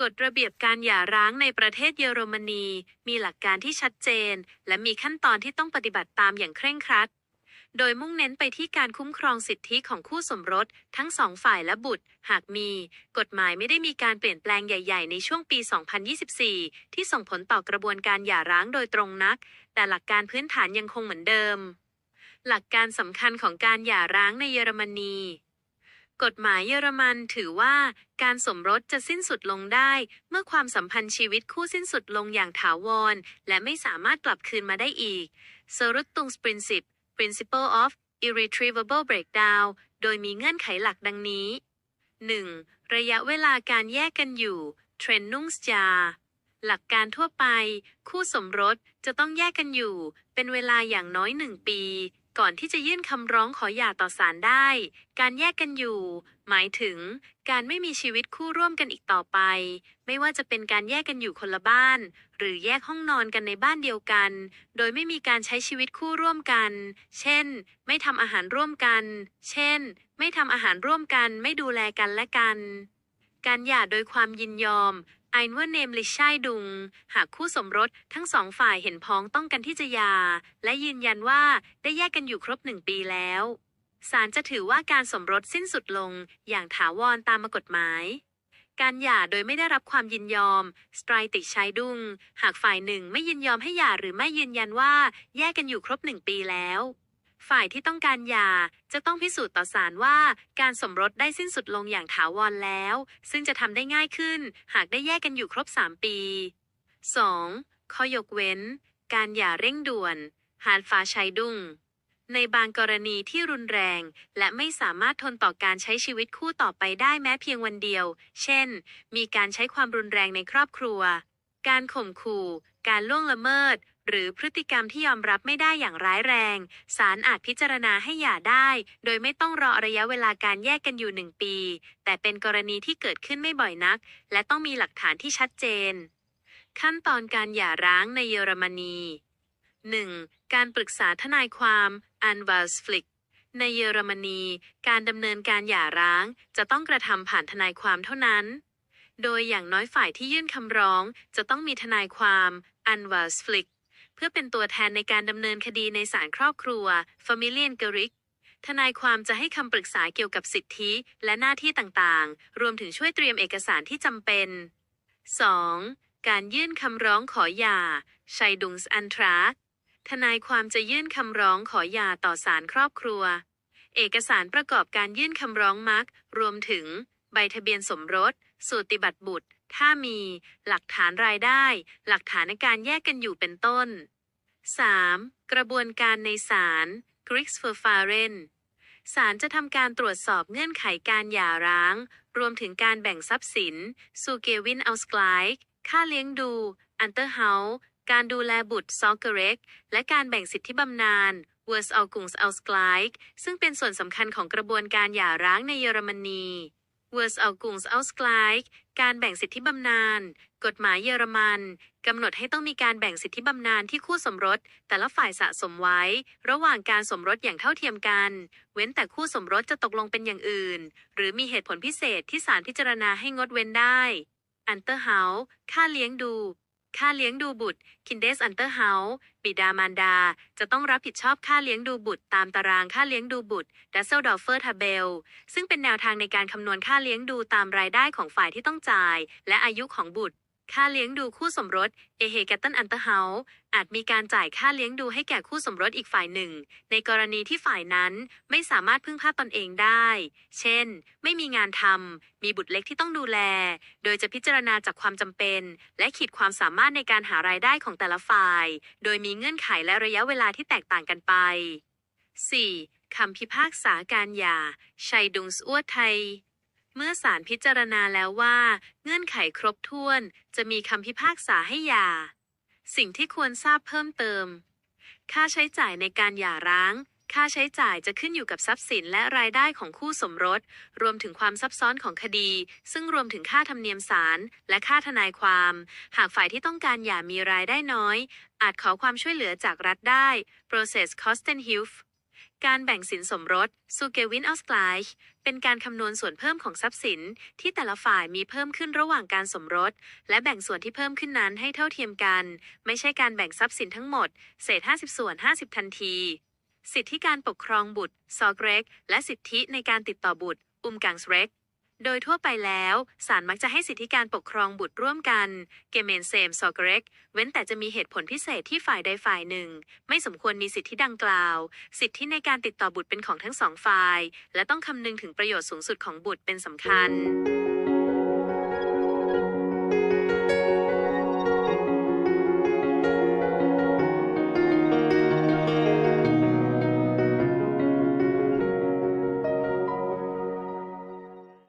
กฎระเบียบการหย่าร้างในประเทศเยอรมนี มีหลักการที่ชัดเจน และมีขั้นตอนที่ต้องปฏิบัติตามอย่างเคร่งครัด โดยมุ่งเน้นไปที่การคุ้มครองสิทธิของคู่สมรส ทั้งสองฝ่ายและบุตร หากมี กฎหมายไม่ได้มีการเปลี่ยนแปลงใหญ่ ๆ ในช่วงปี 2024 ที่ส่งผลต่อกระบวนการหย่าร้างโดยตรงนัก แต่หลักการพื้นฐานยังคงเหมือนเดิม หลักการสำคัญของการหย่าร้างในเยอรมนี กฎหมายเยอรมันถือว่าการสมรสจะสิ้นสุดลงได้ เมื่อความสัมพันธ์ชีวิตคู่สิ้นสุดลงอย่างถาวร และไม่สามารถกลับคืนมาได้อีก s o r u t t u n g s p r i n c i p Principle of Irretrievable Breakdown โดยมีเงื่อนไขหลักดังนี้ 1. ระยะเวลาการแยกกันอยู่ Trennungsjahr หลักการทั่วไป คู่สมรสจะต้องแยกกันอยู่ เป็นเวลาอย่างน้อยหนึ่งปี ก่อนที่จะยื่นคำร้องขอหย่าต่อศาลได้ การแยกกันอยู่ หมายถึง การไม่มีชีวิตคู่ร่วมกันอีกต่อไป ไม่ว่าจะเป็นการแยกกันอยู่คนละบ้าน หรือแยกห้องนอนกันในบ้านเดียวกัน โดยไม่มีการใช้ชีวิตคู่ร่วมกัน เช่น ไม่ทำอาหารร่วมกัน เช่น ไม่ทำอาหารร่วมกัน ไม่ดูแลกันและกัน การหย่าโดยความยินยอม ไอน์วอร์เนมลิชัยดุง หากคู่สมรสทั้งสองฝ่ายเห็นพ้องต้องกันที่จะหย่าและยืนยันว่าได้แยกกันอยู่ครบหนึ่งปีแล้วศาลจะถือว่าการสมรสสิ้นสุดลงอย่างถาวรตามกฎหมาย การหย่าโดยไม่ได้รับความยินยอม สไตรติชัยดุง หากฝ่ายหนึ่งไม่ยินยอมให้หย่าหรือไม่ยืนยันว่าแยกกันอยู่ครบหนึ่งปีแล้ว ฝ่ายที่ต้องการหย่าจะต้องพิสูจน์ต่อศาลว่าการสมรสได้สิ้นสุดลงอย่างถาวรแล้ว ซึ่งจะทำได้ง่ายขึ้น หากได้แยกกันอยู่ครบ 3 ปี 2. ข้อยกเว้น การหย่าเร่งด่วน หานฟ้าชัยดุงในบางกรณีที่รุนแรง และไม่สามารถทนต่อการใช้ชีวิตคู่ต่อไปได้แม้เพียงวันเดียว เช่น มีการใช้ความรุนแรงในครอบครัว การข่มขู่ การล่วงละเมิด หรือพฤติกรรมที่ยอมรับไม่ได้อย่างร้ายแรง ศาลอาจพิจารณาให้หย่าได้ โดยไม่ต้องรอระยะเวลาการแยกกันอยู่หนึ่งปี แต่เป็นกรณีที่เกิดขึ้นไม่บ่อยนัก และต้องมีหลักฐานที่ชัดเจน ขั้นตอนการหย่าร้างในเยอรมนี 1. การปรึกษาทนายความ a n w a l s f l i c k ในเยอรมนี การดำเนินการหย่าร้าง จะต้องกระทำผ่านทนายความเท่านั้น โดยอย่างน้อยฝ่ายที่ยื่นคำร้อง จะต้องมีทนายความ a n w a l s f l i c k เพื่อเป็นตัวแทนในการดำเนินคดีในศาลครอบครัว Familien g e r i c ทนายความจะให้คำปรึกษาเกี่ยวกับสิทธิและหน้าที่ต่างๆ รวมถึงช่วยเตรียมเอกสารที่จำเป็น 2. การยื่นคำร้องขอหย่าชัยดุงส์อันทรักทนายความจะยื่นคำร้องขอหย่าต่อศาลครอบครัว เอกสารประกอบการยื่นคำร้องมัก รวมถึง ใบทะเบียนสมรส สูติบัตรบุตร ถ้ามีหลักฐานรายได้ หลักฐานในการแยกกันอยู่เป็นต้น 3. กระบวนการในศาล g r i x f e r f a r e n ศาลจะทำการตรวจสอบเงื่อนไขการหย่าร้าง รวมถึงการแบ่งทรัพย์สินสูเกวินเอาสกลายค่าเลี้ยงดูอันเตอร์เฮาการดูแลบุตรซอกเกเรกและการแบ่งสิทธิบำนาญ w o r s a u g u n g s a u s g l e i c h ซึ่งเป็นส่วนสำคัญของกระบวนการหย่าร้างในเยอรมนี w o r s a u g u n g s a u s g l e i c h การแบ่งสิทธิบำนาญ กฎหมายเยอรมันกำหนดให้ต้องมีการแบ่งสิทธิบำนาญที่คู่สมรส แต่ละฝ่ายสะสมไว้ ระหว่างการสมรสอย่างเท่าเทียมกัน เว้นแต่คู่สมรสจะตกลงเป็นอย่างอื่น หรือมีเหตุผลพิเศษที่ศาลพิจารณาให้งดเว้นได้อันเตอร์เฮาค่าเลี้ยงดู ค่าเลี้ยงดูบุตรคินเดสอันเตอร์เฮาบิดามารดา จะต้องรับผิดชอบค่าเลี้ยงดูบุตร ตามตารางค่าเลี้ยงดูบุตรดัซเซลดอฟเฟอร์ทาเบลซึ่งเป็นแนวทางในการคำนวณค่าเลี้ยงดูตามรายได้ของฝ่ายที่ต้องจ่าย และอายุของบุตร ค่าเลี้ยงดูคู่สมรสเอเฮแกตตันอันเตอร์เฮาอาจมีการจ่ายค่าเลี้ยงดูให้แก่คู่สมรสอีกฝ่ายหนึ่ง ในกรณีที่ฝ่ายนั้นไม่สามารถพึ่งพาตนเองได้ เช่น ไม่มีงานทำ มีบุตรเล็กที่ต้องดูแล โดยจะพิจารณาจากความจำเป็น และขีดความสามารถในการหารายได้ของแต่ละฝ่าย โดยมีเงื่อนไขและระยะเวลาที่แตกต่างกันไป 4. คำพิพากษาการหย่าชัยดุงส์อ้วไทย เมื่อศาลพิจารณาแล้วว่า เงื่อนไขครบถ้วน จะมีคำพิพากษาให้หย่า สิ่งที่ควรทราบเพิ่มเติม ค่าใช้จ่ายในการหย่าร้าง ค่าใช้จ่ายจะขึ้นอยู่กับทรัพย์สินและรายได้ของคู่สมรส รวมถึงความซับซ้อนของคดี ซึ่งรวมถึงค่าธรรมเนียมศาลและค่าทนายความ หากฝ่ายที่ต้องการหย่ามีรายได้น้อย อาจขอความช่วยเหลือจากรัฐได้ process cost and h i l f การแบ่งสินสมรส s u g e w i n a u s g l a c h เป็นการคำนวณส่วนเพิ่มของทรัพย์สิน ที่แต่ละฝ่ายมีเพิ่มขึ้นระหว่างการสมรส และแบ่งส่วนที่เพิ่มขึ้นนั้นให้เท่าเทียมกัน ไม่ใช่การแบ่งทรัพย์สินทั้งหมด เศษ 50 ส่วน 50 ทันที สิทธิการปกครองบุตร s o g r e k และสิทธิในการติดต่อบุตร u m g a n g s r e c h โดยทั่วไปแล้ว ศาลมักจะให้สิทธิการปกครองบุตรร่วมกัน เกเมนเซมซอกเรก เว้นแต่จะมีเหตุผลพิเศษที่ฝ่ายใดฝ่ายหนึ่ง ไม่สมควรมีสิทธิดังกล่าว สิทธิในการติดต่อบุตรเป็นของทั้งสองฝ่าย และต้องคำนึงถึงประโยชน์สูงสุดของบุตรเป็นสำคัญ